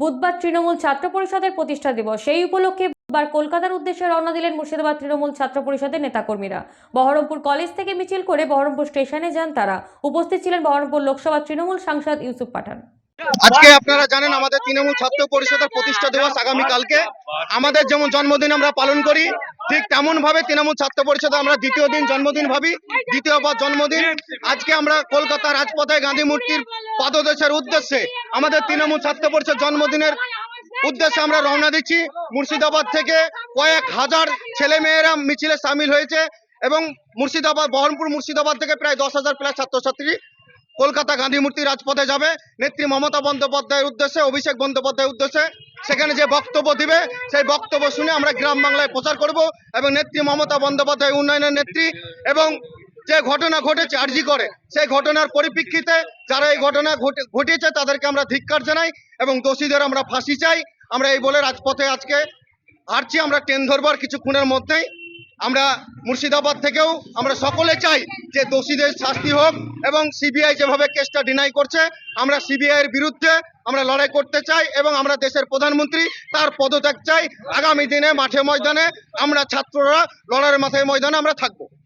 বুধবার তৃণমূল ছাত্র পরিষদের প্রতিষ্ঠা দিবস। সেই উপলক্ষে বুধবার কলকাতার উদ্দেশ্যে রওনা দিলেন মুর্শিদাবাদ তৃণমূল ছাত্র পরিষদের নেতাকর্মীরা। বহরমপুর কলেজ থেকে মিছিল করে বহরমপুর স্টেশনে যান তারা। উপস্থিত ছিলেন বহরমপুর লোকসভা তৃণমূল সাংসদ ইউসুফ পাঠান। আজকে আপনারা জানেন আমাদের তৃণমূল ছাত্র পরিষদের প্রতিষ্ঠা দিবস আগামী কালকে আমাদের যেমন জন্মদিন আমরা পালন করি ঠিক তেমন ভাবে তৃণমূল ছাত্র পরিষদে আমরা দ্বিতীয় দিন জন্মদিন ভাবি দ্বিতীয়বার জন্মদিন। আজকে আমরা কলকাতা রাজপথে গান্ধী মূর্তির পাদদেশের উদ্দেশ্যে আমাদের তৃণমূল ছাত্র পরিষদ জন্মদিনের উদ্দেশ্যে আমরা রওনা দিচ্ছি। মুর্শিদাবাদ থেকে কয়েক হাজার ছেলে মেয়েরা মিছিলে সামিল হয়েছে এবং মুর্শিদাবাদ, বহরমপুর মুর্শিদাবাদ থেকে প্রায় দশ হাজার প্লাস ছাত্রছাত্রী কলকাতা গান্ধী মূর্তি রাজপথে যাবে। নেত্রী মমতা বন্দ্যোপাধ্যায়ের উদ্দেশ্যে, অভিষেক বন্দ্যোপাধ্যায়ের উদ্দেশ্যে সেখানে যে বক্তব্য দিবে, সেই বক্তব্য শুনে আমরা গ্রাম বাংলায় প্রচার করব এবং নেত্রী মমতা বন্দ্যোপাধ্যায় উন্নয়নের নেত্রী এবং যে ঘটনা ঘটেছে আর্জি করে, সেই ঘটনার পরিপ্রেক্ষিতে যারা এই ঘটনা ঘটে- ঘটিয়েছে তাদেরকে আমরা ধিক্কার জানাই এবং দোষীদের আমরা ফাঁসি চাই। আমরা এই বলে রাজপথে আজকে হারছি আমরা ট্রেন ধরবার কিছুক্ষণের মধ্যেই আমরা মুর্শিদাবাদ থেকেও আমরা সকলে চাই যে দোষীদের শাস্তি হোক এবং সিবিআই যেভাবে কেসটা ডিনাই করছে, আমরা সিবিআইয়ের বিরুদ্ধে আমরা লড়াই করতে চাই এবং আমরা দেশের প্রধানমন্ত্রী তার পদত্যাগ চাই। আগামী দিনে মাঠে ময়দানে আমরা ছাত্ররা লড়াইয়ের মাথায় ময়দানে আমরা থাকব।